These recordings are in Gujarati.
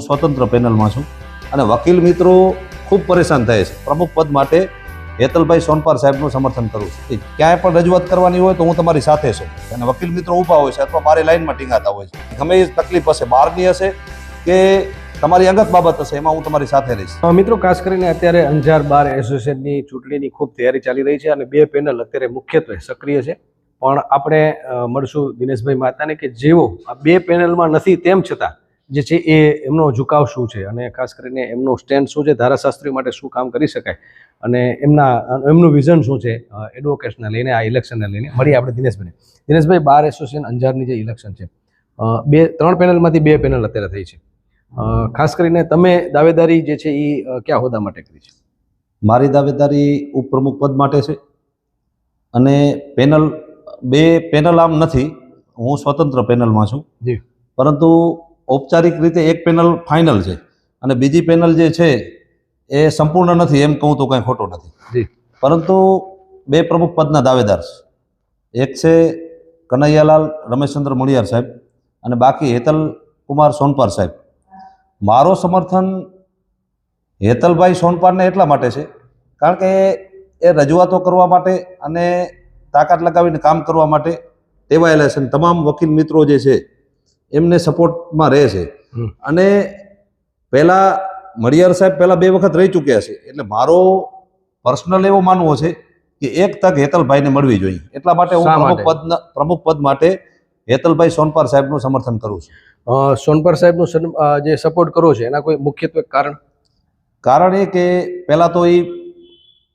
હું સ્વતંત્ર પેનલમાં છું અને વકીલ મિત્રો ખૂબ પરેશાન થાય છે. પ્રમુખ પદ માટે હેતલભાઈ સોનપાર સાહેબનું સમર્થન કરું છું. કે ક્યાંય પણ રજૂઆત કરવાની હોય તો હું તમારી સાથે છું. અને વકીલ મિત્રો ઊભા હોય છે અથવા મારી લાઇનમાં ટીંગાતા હોય છે. ગમે એ તકલીફ હશે બહારની હશે કે તમારી અંગત બાબત હશે, એમાં હું તમારી સાથે રહીશ. મિત્રો, ખાસ કરીને અત્યારે અંજાર બાર એસોસિએશનની ચૂંટણીની ખૂબ તૈયારી ચાલી રહી છે અને બે પેનલ અત્યારે મુખ્યત્વે સક્રિય છે. પણ આપણે મળશું દિનેશભાઈ માતાને કે જેઓ આ બે પેનલમાં નથી તેમ છતાં જે છે એ એમનો ઝુકાવ શું છે? અને ખાસ કરીને એમનું સ્ટેન્ડ શું છે? ધારાશાસ્ત્રી માટે શું કામ કરી શકાય? અને એમના એમનું વિઝન શું છે? એડવોકેટ્સને લઈને આ ઇલેક્શનને લઈને. મળીએ આપણે દિનેશભાઈને. દિનેશભાઈ બાર એસોસિએશન અંજારની જે ઇલેક્શન છે બે ત્રણ પેનલમાંથી બે પેનલ અત્યારે થઈ છે. ખાસ કરીને તમે દાવેદારી જે છે એ ક્યાં કયા હોદ્દા માટે કરી છે? મારી દાવેદારી ઉપપ્રમુખ પદ માટે છે. અને પેનલ બે પેનલ આમ નથી. હું સ્વતંત્ર પેનલમાં છું. જી. પરંતુ ઔપચારિક રીતે એક પેનલ ફાઇનલ છે. અને બીજી પેનલ જે છે એ સંપૂર્ણ નથી એમ કહું તો કંઈ ખોટો નથી. પરંતુ બે પ્રમુખ પદના દાવેદાર છે. એક છે કનૈયાલાલ રમેશચંદ્ર મણિયાર સાહેબ અને બાકી હેતલ કુમાર સોનપાર સાહેબ. મારો સમર્થન હેતલભાઈ સોનપારને એટલા માટે છે કારણ કે એ રજૂઆતો કરવા માટે અને તાકાત લગાવીને કામ કરવા માટે ટેવાયેલા છે. અને તમામ વકીલ મિત્રો જે છે એમને સપોર્ટમાં રહે છે. અને પહેલાં મડિયાર સાહેબ પહેલાં બે વખત રહી ચૂક્યા છે. એટલે મારો પર્સનલ એવો માનવો છે કે એક તક હેતલભાઈને મળવી જોઈએ. એટલા માટે હું પ્રમુખ પદ પ્રમુખ પદ માટે હેતલભાઈ સોનપાર સાહેબનું સમર્થન કરું છું. સોનપાર સાહેબનું જે સપોર્ટ કરો છો એના કોઈ મુખ્યત્વે કારણ? કારણ એ કે પહેલાં તો એ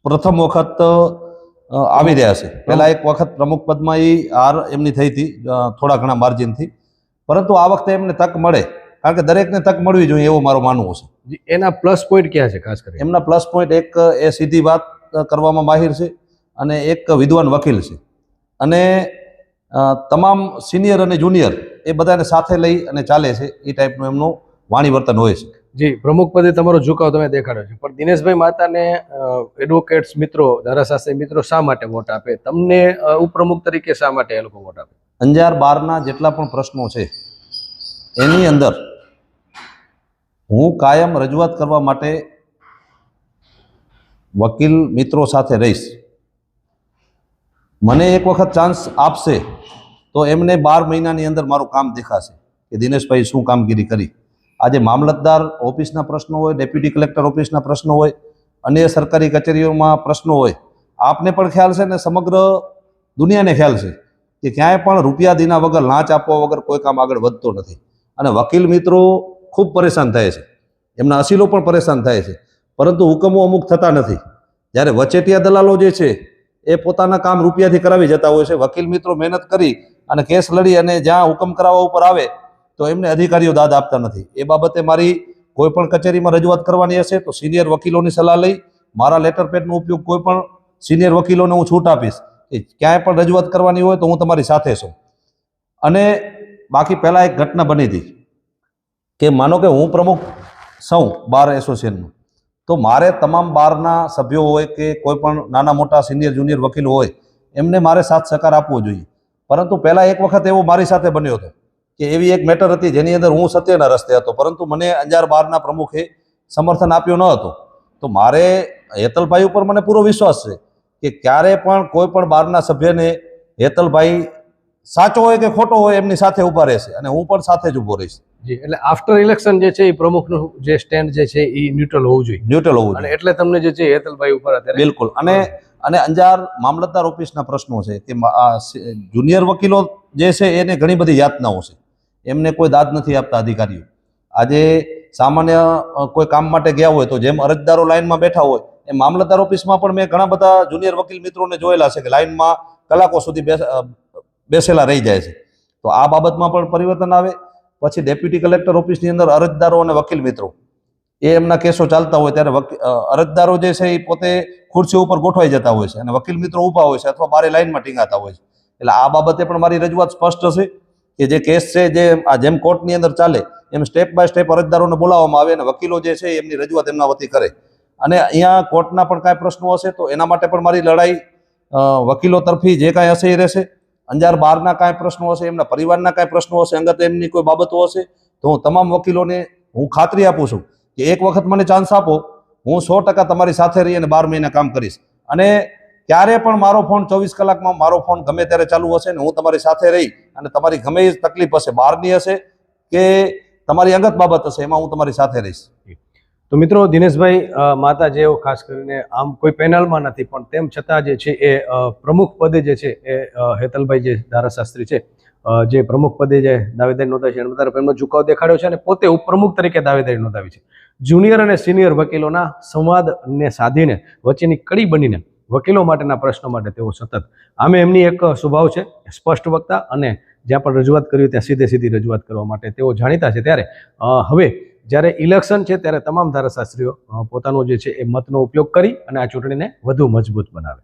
પ્રથમ વખત આવી રહ્યા છે. પહેલાં એક વખત પ્રમુખ પદમાં એ હાર એમની થઈ હતી થોડા ઘણા માર્જિનથી પરંતુ આ વખતે એમને તક મળે. કારણ કે દરેકને તક મળવી જોઈએ એવું મારું માનવું છે. જી, એના પ્લસ પોઈન્ટ ક્યાં છે ખાસ કરીને? એમના પ્લસ પોઈન્ટ એક એ સીધી વાત કરવામાં માહિર છે અને એક વિદ્વાન વકીલ છે. અને તમામ સિનિયર અને જુનિયર એ બધાને સાથે લઈ અને ચાલે છે. એ ટાઈપનું એમનું વાણી વર્તન હોય છે. જી પ્રમુખ પદે તમારો ઝુકાવ તમે દેખાડ્યો છે. પણ દિનેશભાઈ માતાને એડવોકેટ્સ મિત્રો ધારાશાસ્ત્રી મિત્રો શા માટે વોટ આપે? તમને ઉપપ્રમુખ તરીકે શા માટે એ લોકો વોટ આપે? અંજાર બારના જેટલા પણ પ્રશ્નો છે, એની અંદર હું કાયમ રજૂઆત કરવા માટે વકીલ મિત્રો સાથે રહીશ. મને એક વખત ચાન્સ આપશે તો એમને બાર મહિનાની અંદર મારું કામ દેખાશે કે દિનેશભાઈ શું કામગીરી કરી. આજે મામલતદાર ઓફિસના પ્રશ્નો હોય, ડેપ્યુટી કલેક્ટર ઓફિસના પ્રશ્નો હોય, અન્ય સરકારી કચેરીઓમાં પ્રશ્નો હોય. આપને પણ ખ્યાલ છે ને સમગ્ર દુનિયાને ખ્યાલ છે. કે ક્યાંય પણ રૂપિયા દીના વગર લાંચ આપવા વગર કોઈ કામ આગળ વધતો નથી. અને વકીલ મિત્રો ખૂબ પરેશાન થાય છે. એમના અસીલો પણ પરેશાન થાય છે. પરંતુ હુકમો અમુક થતા નથી. જ્યારે વચેટિયા દલાલો જે છે, એ પોતાના કામ રૂપિયાથી કરાવી જતા હોય છે. વકીલ મિત્રો મહેનત કરી અને કેસ લડી અને જ્યાં હુકમ કરાવવા ઉપર આવે, તો એમને અધિકારીઓ દાદ આપતા નથી. એ બાબતે મારી કોઈ પણ કચેરીમાં રજૂઆત કરવાની હશે, તો સિનિયર વકીલોની સલાહ લઈ, મારા લેટર પેડનો ઉપયોગ કોઈ પણ સિનિયર વકીલોને હું છૂટ આપીશ. કે ક્યાંય પણ રજૂઆત કરવાની હોય તો હું તમારી સાથે છું. અને બાકી પહેલાં એક ઘટના બની હતી કે માનો કે હું પ્રમુખ છું બાર એસોસિએશનનું. તો મારે તમામ બારના સભ્યો હોય કે કોઈ પણ નાના મોટા સિનિયર જુનિયર વકીલ હોય, એમને મારે સાથ સહકાર આપવો જોઈએ. પરંતુ પહેલાં એક વખત એવો મારી સાથે બન્યો હતો કે એવી એક મેટર હતી જેની અંદર હું સત્યના રસ્તે હતો, પરંતુ મને અંજાર બારના પ્રમુખે સમર્થન આપ્યો ન હતો. તો મારે હેતલભાઈ ઉપર મને પૂરો વિશ્વાસ છે કે ક્યારે પણ કોઈ પણ બારના સભ્યને હેતલભાઈ સાચો હોય કે ખોટો હોય એમની સાથે ઊભા રહેશે અને હું પણ સાથે જ ઊભો રહીશ. જી એટલે આફ્ટર ઇલેક્શન જે છે એ પ્રમુખનું જે સ્ટેન્ડ જે છે એ ન્યુટ્રલ હોવું જોઈએ. ન્યુટ્રલ હોવું અને જોઈએ. એટલે તમને જે છે હેતલભાઈ ઉપર અત્યારે બિલકુલ. અને અને અંજાર મામલતદાર ઓફિસના પ્રશ્નો છે કે આ જુનિયર વકીલો જે છે એને ઘણી બધી યાતનાઓ છે. એમને કોઈ દાદ નથી આપતા અધિકારીઓ. આજે સામાન્ય કોઈ કામ માટે ગયા હોય તો જેમ અરજદારો લાઈનમાં બેઠા હોય એ મામલતદાર ઓફિસમાં પણ મેં ઘણા બધા જુનિયર વકીલ મિત્રોને જોયેલા છે કે લાઇનમાં કલાકો સુધી બેસ- બેસેલા રહી જાય છે. તો આ બાબતમાં પણ પરિવર્તન આવે. પછી ડેપ્યુટી કલેક્ટર ઓફિસની અંદર અરજદારો અને વકીલ મિત્રો. એ એમના કેસો ચાલતા હોય ત્યારે અરજદારો જે છે એ પોતે ખુરશી ઉપર ગોઠવાઈ જતા હોય છે અને વકીલ મિત્રો ઊભા હોય છે અથવા બારે લાઇનમાં ટીંગાતા હોય છે. એટલે આ બાબતે પણ મારી રજૂઆત સ્પષ્ટ છે કે જે કેસ છે જે આ જેમ કોર્ટની અંદર ચાલે, એમ સ્ટેપ બાય સ્ટેપ અરજદારોને બોલાવવામાં આવે અને વકીલો જે છે એમની રજૂઆત એમના વતી કરે. અને અહીંયા કોર્ટના પણ કાંઈ પ્રશ્નો હશે તો એના માટે પણ મારી લડાઈ વકીલો તરફી જે કાંઈ હશે એ રહેશે. અંજાર બહારના કાંઈ પ્રશ્નો હશે, એમના પરિવારના કાંઈ પ્રશ્નો હશે, અંગત એમની કોઈ બાબતો હશે તો હું તમામ વકીલોને હું ખાતરી આપું છું કે એક વખત મને ચાન્સ આપો, હું સો ટકા તમારી સાથે રહી અને બાર મહિના કામ કરીશ. અને ક્યારે પણ મારો ફોન ચોવીસ કલાકમાં મારો ફોન ગમે ત્યારે ચાલુ હશે ને હું તમારી સાથે રહી અને તમારી ગમે એ તકલીફ હશે બહારની હશે કે તમારી અંગત બાબત હશે, એમાં હું તમારી સાથે રહીશ. તો મિત્રો, દિનેશભાઈ માતા જેઓ ખાસ કરીને આમ કોઈ પેનલમાં નથી, પણ તેમ છતાં જે છે એ પ્રમુખ પદે જે છે એ હેતલભાઈ જે ધારાશાસ્ત્રી છે જે પ્રમુખ પદે જે દાવેદારી નોંધાવી છે એના તરફ એમનો ઝુકાવ દેખાડ્યો છે અને પોતે ઉપપ્રમુખ તરીકે દાવેદારી નોંધાવી છે. જુનિયર અને સિનિયર વકીલોના સંવાદને સાધીને વચ્ચેની કડી બનીને વકીલો માટેના પ્રશ્નો માટે તેઓ સતત આમે એમની એક સ્વભાવ છે, સ્પષ્ટ વક્તા અને જ્યાં પણ રજૂઆત કરવી ત્યાં સીધે સીધી રજૂઆત કરવા માટે તેઓ જાણીતા છે. ત્યારે હવે જ્યારે ઇલેક્શન છે, ત્યારે તમામ ધારાશાસ્ત્રીઓ પોતાનો જે છે એ મતનો ઉપયોગ કરી અને આ ચૂંટણીને વધુ મજબૂત બનાવે.